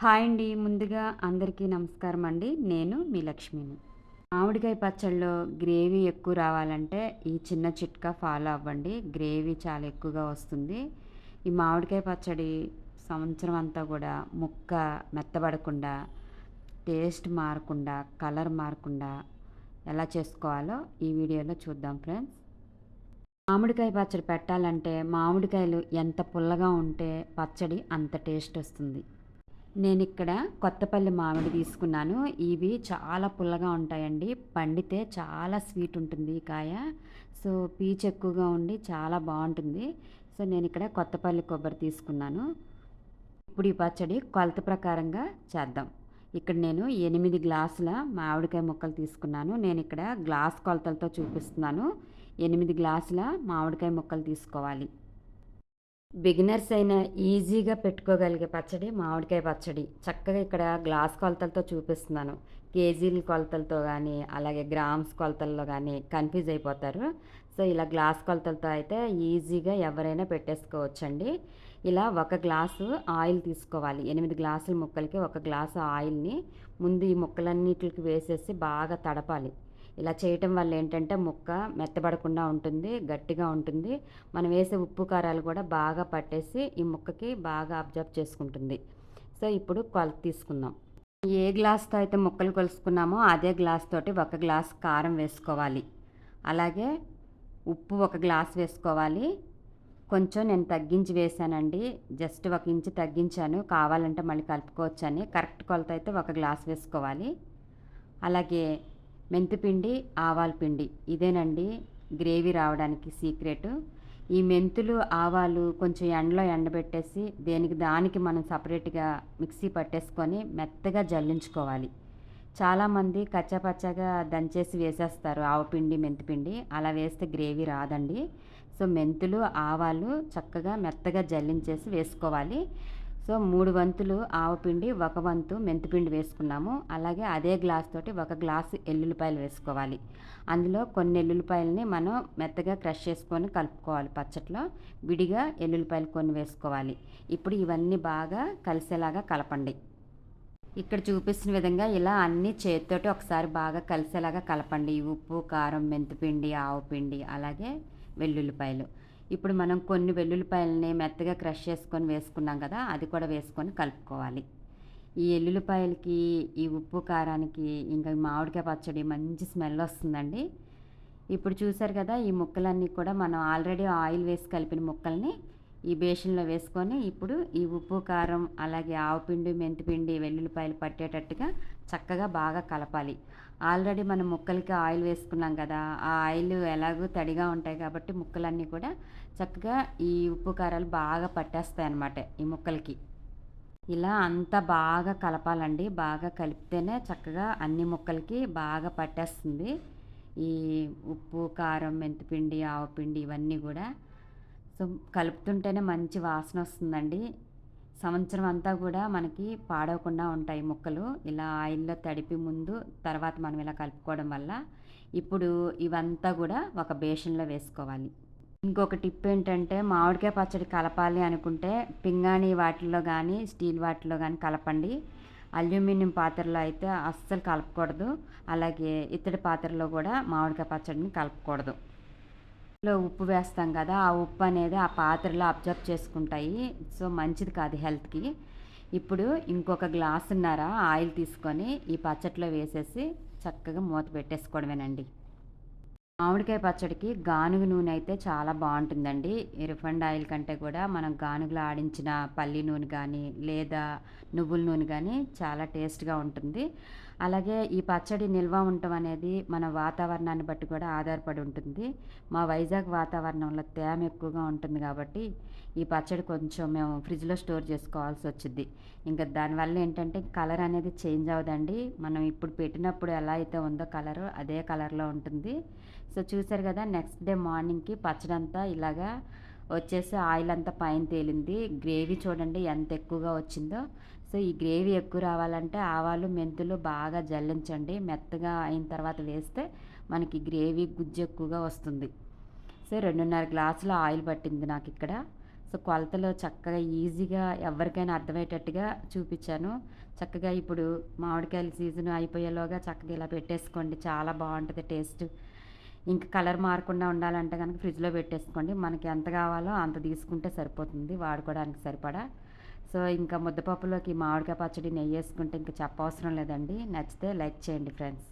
Hi అండి. ముందుగా అందరికీ నమస్కారం అండి. నేను మీ లక్ష్మిని. మామిడికాయ పచ్చళ్ళలో గ్రేవీ ఎక్కువ రావాలంటే ఈ చిన్న చిట్కా ఫాలో అవ్వండి. గ్రేవీ చాలా ఎక్కువగా వస్తుంది. ఈ మామిడికాయ పచ్చడి సంవత్సరం అంతా కూడా ముక్క మెత్తబడకుండా టేస్ట్ మారకుండా కలర్ మారకుండా ఎలా చేసుకోవాలో ఈ వీడియోలో చూద్దాం ఫ్రెండ్స్. మామిడికాయ పచ్చడి పెట్టాలంటే మామిడికాయలు ఎంత పుల్లగా ఉంటే పచ్చడి అంత టేస్ట్ వస్తుంది. నేను ఇక్కడ కొత్తపల్లి మామిడి తీసుకున్నాను. ఇవి చాలా పుల్లగా ఉంటాయండి. పండితే చాలా స్వీట్ ఉంటుంది ఈ కాయ. సో పీచ్ ఎక్కువగా ఉండి చాలా బాగుంటుంది. సో నేను ఇక్కడ కొత్తపల్లి కొబ్బరి తీసుకున్నాను. ఇప్పుడు ఈ పచ్చడి కొలత ప్రకారంగా చేద్దాం. ఇక్కడ నేను ఎనిమిది గ్లాసుల మామిడికాయ ముక్కలు తీసుకున్నాను. నేను ఇక్కడ గ్లాస్ కొలతలతో చూపిస్తున్నాను. ఎనిమిది గ్లాసుల మామిడికాయ ముక్కలు తీసుకోవాలి. బిగినర్స్ అయినా ఈజీగా పెట్టుకోగలిగే పచ్చడి మామిడికాయ పచ్చడి. చక్కగా ఇక్కడ గ్లాస్ కొలతలతో చూపిస్తున్నాను. కేజీల కొలతలతో కానీ అలాగే గ్రామ్స్ కొలతల్లో కానీ కన్ఫ్యూజ్ అయిపోతారు. సో ఇలా గ్లాస్ కొలతలతో అయితే ఈజీగా ఎవరైనా పెట్టేసుకోవచ్చండి. ఇలా ఒక గ్లాసు ఆయిల్ తీసుకోవాలి. ఎనిమిది గ్లాసుల ముక్కలకి ఒక గ్లాసు ఆయిల్ని ముందు ఈ ముక్కలన్నిటికి వేసేసి బాగా తడపాలి. ఇలా చేయటం వల్ల ఏంటంటే ముక్క మెత్తబడకుండా ఉంటుంది గట్టిగా ఉంటుంది. మనం వేసే ఉప్పు కారాలు కూడా బాగా పట్టేసి ఈ ముక్కకి బాగా అబ్జర్వ్ చేసుకుంటుంది. సో ఇప్పుడు కొలత తీసుకుందాం. ఏ గ్లాస్తో అయితే ముక్కలు కొలుసుకున్నామో అదే గ్లాస్ తోటి ఒక గ్లాస్ కారం వేసుకోవాలి. అలాగే ఉప్పు ఒక గ్లాస్ వేసుకోవాలి. కొంచెం నేను తగ్గించి వేసానండి. జస్ట్ ఒక ఇంచు తగ్గించాను. కావాలంటే మళ్ళీ కలుపుకోవచ్చని. కరెక్ట్ కొలత అయితే ఒక గ్లాస్ వేసుకోవాలి. అలాగే మెంతిపిండి ఆవాల పిండి. ఇదేనండి గ్రేవీ రావడానికి సీక్రెట్. ఈ మెంతులు ఆవాలు కొంచెం ఎండలో ఎండబెట్టేసి దేనికి దానికి మనం సపరేట్గా మిక్సీ పట్టేసుకొని మెత్తగా జల్లించుకోవాలి. చాలామంది కచ్చపచ్చగా దంచేసి వేసేస్తారు ఆవపిండి మెంతిపిండి అలా వేస్తే గ్రేవీ రాదండి. సో మెంతులు ఆవాలు చక్కగా మెత్తగా జల్లించేసి వేసుకోవాలి. సో మూడు వంతులు ఆవపిండి ఒక వంతు మెంతిపిండి వేసుకున్నాము. అలాగే అదే గ్లాస్ తోటి ఒక గ్లాసు ఎల్లుల్లిపాయలు వేసుకోవాలి. అందులో కొన్ని ఎల్లుల్లిపాయలని మనం మెత్తగా క్రష్ చేసుకొని కలుపుకోవాలి పచ్చట్లో. విడిగా ఎల్లుల్లిపాయలు కొన్ని వేసుకోవాలి. ఇప్పుడు ఇవన్నీ బాగా కలిసేలాగా కలపండి. ఇక్కడ చూపిస్తున్న విధంగా ఇలా అన్ని చేతితోటి ఒకసారి బాగా కలిసేలాగా కలపండి. ఉప్పు కారం మెంతిపిండి ఆవుపిండి అలాగే వెల్లుల్లిపాయలు. ఇప్పుడు మనం కొన్ని వెల్లుల్లిపాయలని మెత్తగా క్రష్ చేసుకొని వేసుకున్నాం కదా అది కూడా వేసుకొని కలుపుకోవాలి. ఈ ఎల్లుల్లిపాయలకి ఈ ఉప్పు కారానికి ఇంకా మామిడికాయ పచ్చడి మంచి స్మెల్ వస్తుందండి. ఇప్పుడు చూసారు కదా ఈ ముక్కలన్నీ కూడా మనం ఆల్రెడీ ఆయిల్ వేసి కలిపిన ముక్కల్ని ఈ బేషన్లో వేసుకొని ఇప్పుడు ఈ ఉప్పు కారం అలాగే ఆవుపిండి మెంతిపిండి వెల్లుల్లిపాయలు పట్టేటట్టుగా చక్కగా బాగా కలపాలి. ఆల్రెడీ మనం ముక్కలకి ఆయిల్ వేసుకున్నాం కదా ఆ ఆయిల్ ఎలాగో తడిగా ఉంటాయి కాబట్టి ముక్కలన్నీ కూడా చక్కగా ఈ ఉప్పు కారాలు బాగా పట్టేస్తాయి అన్నమాట ఈ ముక్కలకి. ఇలా అంతా బాగా కలపాలండి. బాగా కలిపితేనే చక్కగా అన్ని ముక్కలకి బాగా పట్టేస్తుంది. ఈ ఉప్పు కారం మెంతిపిండి ఆవపిండి ఇవన్నీ కూడా సో కలుపుతుంటేనే మంచి వాసన వస్తుందండి. సంవత్సరం అంతా కూడా మనకి పాడవకుండా ఉంటాయి ముక్కలు. ఇలా ఆయిల్లో తడిపి ముందు తర్వాత మనం ఇలా కలుపుకోవడం వల్ల ఇప్పుడు ఇవంతా కూడా ఒక బేషన్లో వేసుకోవాలి. ఇంకొక టిప్ ఏంటంటే మామిడికాయ పచ్చడి కలపాలి అనుకుంటే పింగాణి వాటిల్లో కానీ స్టీల్ వాటిలో కానీ కలపండి. అల్యూమినియం పాత్రలో అయితే అస్సలు కలపకూడదు. అలాగే ఇత్తడి పాత్రలో కూడా మామిడికాయ పచ్చడిని కలపకూడదు. లో ఉప్పు వేస్తాం కదా ఆ ఉప్పు అనేది ఆ పాత్రలో అబ్జర్వ్ చేసుకుంటాయి. సో మంచిది కాదు హెల్త్కి. ఇప్పుడు ఇంకొక గ్లాసున్నర ఆయిల్ తీసుకొని ఈ పచ్చట్లో వేసేసి చక్కగా మూత పెట్టేసుకోవడమేనండి. మామిడికాయ పచ్చడికి గానుగ నూనె అయితే చాలా బాగుంటుందండి. రిఫండ్ ఆయిల్ కంటే కూడా మనం గానుగలో ఆడించిన పల్లి నూనె కానీ లేదా నువ్వుల నూనె కానీ చాలా టేస్ట్గా ఉంటుంది. అలాగే ఈ పచ్చడి నిల్వ ఉండటం అనేది మన వాతావరణాన్ని బట్టి కూడా ఆధారపడి ఉంటుంది. మా వైజాగ్ వాతావరణంలో తేమ ఎక్కువగా ఉంటుంది కాబట్టి ఈ పచ్చడి కొంచెం మేము ఫ్రిడ్జ్లో స్టోర్ చేసుకోవాల్సి వచ్చింది ఇంకా దానివల్ల ఏంటంటే కలర్ అనేది చేంజ్ అవ్వదండి. మనం ఇప్పుడు పెట్టినప్పుడు ఎలా అయితే ఉందో కలర్ అదే కలర్లో ఉంటుంది. సో చూసారు కదా నెక్స్ట్ డే మార్నింగ్కి పచ్చడి అంతా ఇలాగా వచ్చేసి ఆయిల్ అంతా పైన తేలింది. గ్రేవీ చూడండి ఎంత ఎక్కువగా వచ్చిందో. సో ఈ గ్రేవీ ఎక్కువ రావాలంటే ఆవాలు మెంతులు బాగా జల్లించండి. మెత్తగా అయిన తర్వాత వేస్తే మనకి గ్రేవీ గుజ్జు ఎక్కువగా వస్తుంది. సో రెండున్నర గ్లాసుల ఆయిల్ పట్టింది నాకు ఇక్కడ. సో కొలతలు చక్కగా ఈజీగా ఎవరికైనా అర్థమయ్యేటట్టుగా చూపించాను. చక్కగా ఇప్పుడు మామిడికాయల సీజన్ అయిపోయేలోగా చక్కగా ఇలా పెట్టేసుకోండి. చాలా బాగుంటుంది టేస్ట్. ఇంకా కలర్ మారకుండా ఉండాలంటే కనుక ఫ్రిడ్జ్లో పెట్టేసుకోండి. మనకి ఎంత కావాలో అంత తీసుకుంటే సరిపోతుంది. వాడుకోవడానికి సరిపడా. సో ఇంకా ముద్దపప్పులోకి మామిడికాయ పచ్చడి నెయ్యి వేసుకుంటే ఇంకా చెప్పవసరం లేదండి. నచ్చితే లైక్ చేయండి ఫ్రెండ్స్.